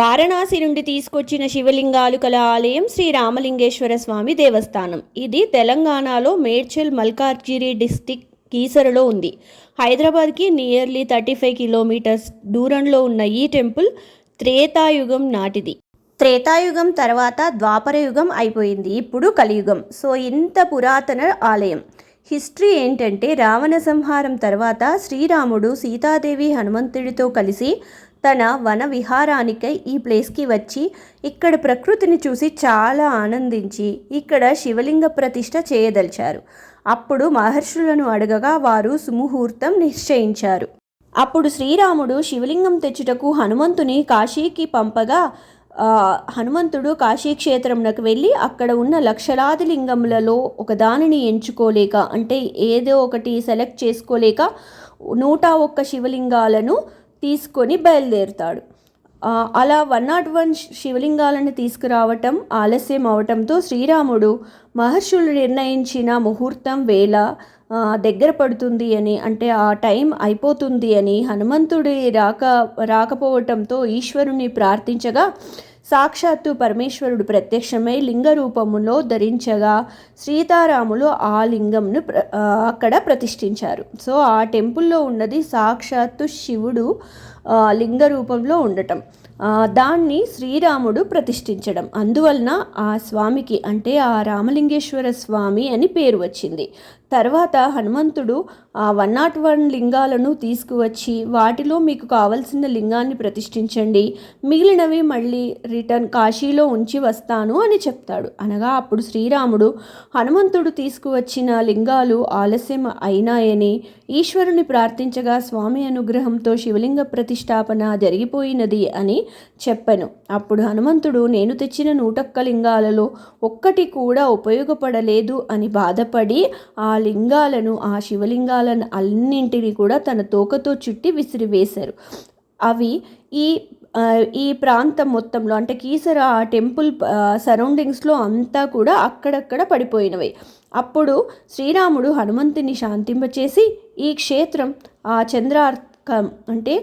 వారణాసి నుండి తీసుకొచ్చిన శివలింగాలు కల ఆలయం శ్రీ రామలింగేశ్వర స్వామి దేవస్థానం. ఇది తెలంగాణలో మేడ్చల్ మల్కార్జిరి డిస్టిక్ కీసరలో ఉంది. హైదరాబాద్కి నియర్లీ థర్టీ ఫైవ్ కిలోమీటర్స్ దూరంలో ఉన్న ఈ టెంపుల్ త్రేతాయుగం నాటిది. త్రేతాయుగం తర్వాత ద్వాపరయుగం అయిపోయింది. ఇప్పుడు కలియుగం. సో ఇంత పురాతన ఆలయం. హిస్టరీ ఏంటంటే రావణ సంహారం తర్వాత శ్రీరాముడు సీతాదేవి హనుమంతుడితో కలిసి తన వన విహారానికై ఈ ప్లేస్కి వచ్చి ఇక్కడ ప్రకృతిని చూసి చాలా ఆనందించి ఇక్కడ శివలింగ ప్రతిష్ట చేయదలిచారు. అప్పుడు మహర్షులను అడగగా వారు సుముహూర్తం నిశ్చయించారు. అప్పుడు శ్రీరాముడు శివలింగం తెచ్చుటకు హనుమంతుని కాశీకి పంపగా హనుమంతుడు కాశీక్షేత్రంలోకి వెళ్ళి అక్కడ ఉన్న లక్షలాది లింగములలో ఒక దానిని ఎంచుకోలేక అంటే ఏదో ఒకటి సెలెక్ట్ చేసుకోలేక నూట ఒక్క శివలింగాలను తీసుకొని బయలుదేరుతాడు. అలా వన్ నాట్ వన్ శివలింగాలను తీసుకురావటం ఆలస్యం అవటంతో శ్రీరాముడు మహర్షులు నిర్ణయించిన ముహూర్తం వేళ దగ్గర పడుతుంది అని అంటే ఆ టైం అయిపోతుంది అని హనుమంతుడి రాక రాకపోవటంతో ఈశ్వరుని ప్రార్థించగా సాక్షాత్తు పరమేశ్వరుడు ప్రత్యక్షమై లింగ రూపములో ధరించగా సీతారాములు ఆ లింగంను ప్ర అక్కడ ప్రతిష్ఠించారు. సో ఆ టెంపుల్లో ఉన్నది సాక్షాత్తు శివుడు లింగ రూపంలో ఉండటం. దాన్ని శ్రీరాముడు ప్రతిష్ఠించడం. అందువలన ఆ స్వామికి అంటే ఆ రామలింగేశ్వర స్వామి అని పేరు వచ్చింది. తర్వాత హనుమంతుడు ఆ వన్ నాట్ వన్ లింగాలను తీసుకువచ్చి వాటిలో మీకు కావలసిన లింగాన్ని ప్రతిష్ఠించండి. మిగిలినవి మళ్ళీ రిటర్న్ కాశీలో ఉంచి వస్తాను అని చెప్తాడు. అనగా అప్పుడు శ్రీరాముడు హనుమంతుడు తీసుకువచ్చిన లింగాలు ఆలస్యం అయినాయని ఈశ్వరుని ప్రార్థించగా స్వామి అనుగ్రహంతో శివలింగ ప్రతిష్టాపన జరిగిపోయినది అని చెప్పాను. అప్పుడు హనుమంతుడు నేను తెచ్చిన నూటొక్క లింగాలలో ఒక్కటి కూడా ఉపయోగపడలేదు అని బాధపడి ఆ లింగాలను ఆ శివలింగాలను అన్నింటినీ కూడా తన తోకతో చుట్టి విసిరివేశారు. అవి ఈ ఈ ప్రాంతం మొత్తంలో అంటే కీసర ఆ టెంపుల్ సరౌండింగ్స్లో అంతా కూడా అక్కడక్కడ పడిపోయినవి. అప్పుడు శ్రీరాముడు హనుమంతుని శాంతింపచేసి ఈ క్షేత్రం ఆ చంద్రార్ అంటే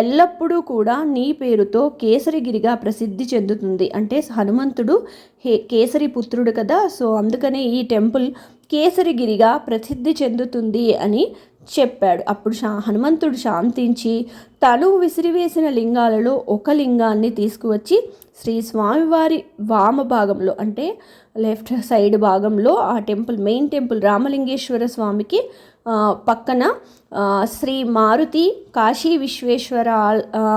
ఎల్లప్పుడూ కూడా నీ పేరుతో కేసరిగిరిగా ప్రసిద్ధి చెందుతుంది. అంటే హనుమంతుడు హే కేసరి పుత్రుడు కదా సో అందుకనే ఈ టెంపుల్ కేసరిగిరిగా ప్రసిద్ధి చెందుతుంది అని చెప్పాడు. అప్పుడు శా హనుమంతుడు శాంతించి తను విసిరివేసిన లింగాలలో ఒక లింగాన్ని తీసుకువచ్చి శ్రీ స్వామివారి వామ భాగంలో అంటే లెఫ్ట్ సైడ్ భాగంలో ఆ టెంపుల్ మెయిన్ టెంపుల్ రామలింగేశ్వర స్వామికి పక్కన శ్రీ మారుతి కాశీ విశ్వేశ్వర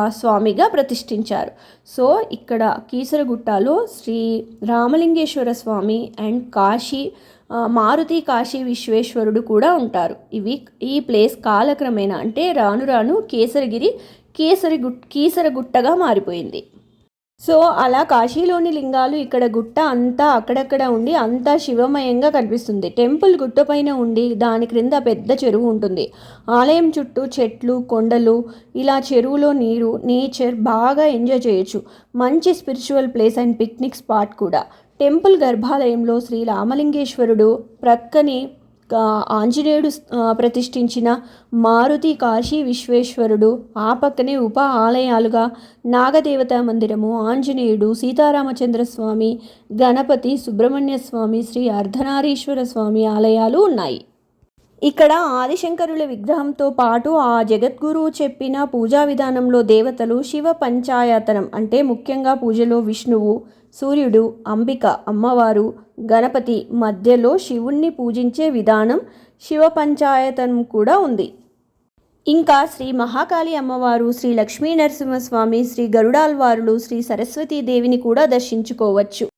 స్వామిగా ప్రతిష్ఠించారు. సో ఇక్కడ కీసరగుట్టలో శ్రీ రామలింగేశ్వర స్వామి అండ్ కాశీ మారుతి కాశీ విశ్వేశ్వరుడు కూడా ఉంటారు. ఇవి ఈ ప్లేస్ కాలక్రమేణా అంటే రాను రాను కేసరగిరి కేసరిగుట్ కీసరగుట్టగా మారిపోయింది. సో అలా కాశీలోని లింగాలు ఇక్కడ గుట్ట అంతా అక్కడక్కడ ఉండి అంతా శివమయంగా కనిపిస్తుంది. టెంపుల్ గుట్టపైన ఉండి దాని క్రింద పెద్ద చెరువు ఉంటుంది. ఆలయం చుట్టూ చెట్లు కొండలు ఇలా చెరువులో నీరు నేచర్ బాగా ఎంజాయ్ చేయొచ్చు. మంచి spiritual place and picnic spot కూడా. టెంపుల్ గర్భాలయంలో శ్రీ రామలింగేశ్వరుడు ప్రక్కని ఆంజనేయుడు ప్రతిష్ఠించిన మారుతి కాశీ విశ్వేశ్వరుడు ఆ పక్కనే ఉప ఆలయాలుగా నాగదేవత మందిరము ఆంజనేయుడు సీతారామచంద్ర స్వామి గణపతి సుబ్రహ్మణ్య స్వామి శ్రీ అర్ధనారీశ్వర స్వామి ఆలయాలు ఉన్నాయి. ఇక్కడ ఆదిశంకరుల విగ్రహంతో పాటు ఆ జగద్గురువు చెప్పిన పూజా విధానంలో దేవతలు శివ పంచాయతనం అంటే ముఖ్యంగా పూజలో విష్ణువు సూర్యుడు అంబిక అమ్మవారు గణపతి మధ్యలో శివుణ్ణి పూజించే విధానం శివ పంచాయతం కూడా ఉంది. ఇంకా శ్రీ మహాకాళి అమ్మవారు శ్రీ లక్ష్మీ నరసింహస్వామి శ్రీ గరుడాల్వారులు శ్రీ సరస్వతీ దేవిని కూడా దర్శించుకోవచ్చు.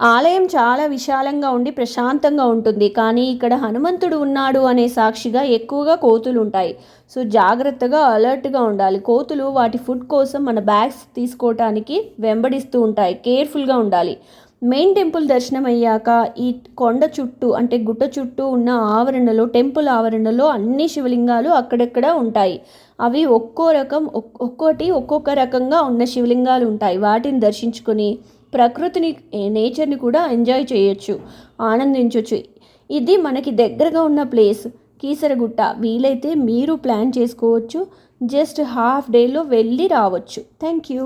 ఆలయం చాలా విశాలంగా ఉండి ప్రశాంతంగా ఉంటుంది. కానీ ఇక్కడ హనుమంతుడు ఉన్నాడు అనే సాక్షిగా ఎక్కువగా కోతులు ఉంటాయి సో జాగ్రత్తగా అలర్ట్గా ఉండాలి. కోతులు వాటి ఫుడ్ కోసం మన బ్యాగ్స్ తీసుకోవటానికి వెంబడిస్తూ ఉంటాయి. కేర్ఫుల్గా ఉండాలి. మెయిన్ టెంపుల్ దర్శనం అయ్యాక ఈ కొండ చుట్టూ అంటే గుట్ట చుట్టూ ఉన్న ఆవరణలో టెంపుల్ ఆవరణలో అన్ని శివలింగాలు అక్కడక్కడ ఉంటాయి. అవి ఒక్కో రకం ఒక్కొక్కటి ఒక్కోటి ఒక్కొక్క రకంగా ఉన్న శివలింగాలు ఉంటాయి. వాటిని దర్శించుకొని ప్రకృతిని నేచర్ని కూడా ఎంజాయ్ చేయొచ్చు ఆనందించవచ్చు ఇది మనకి దగ్గరగా ఉన్న ప్లేస్. కీసరగుట్ట. వీలైతే మీరు ప్లాన్ చేసుకోవచ్చు. జస్ట్ హాఫ్ డేలో వెళ్ళి రావచ్చు. Thank you.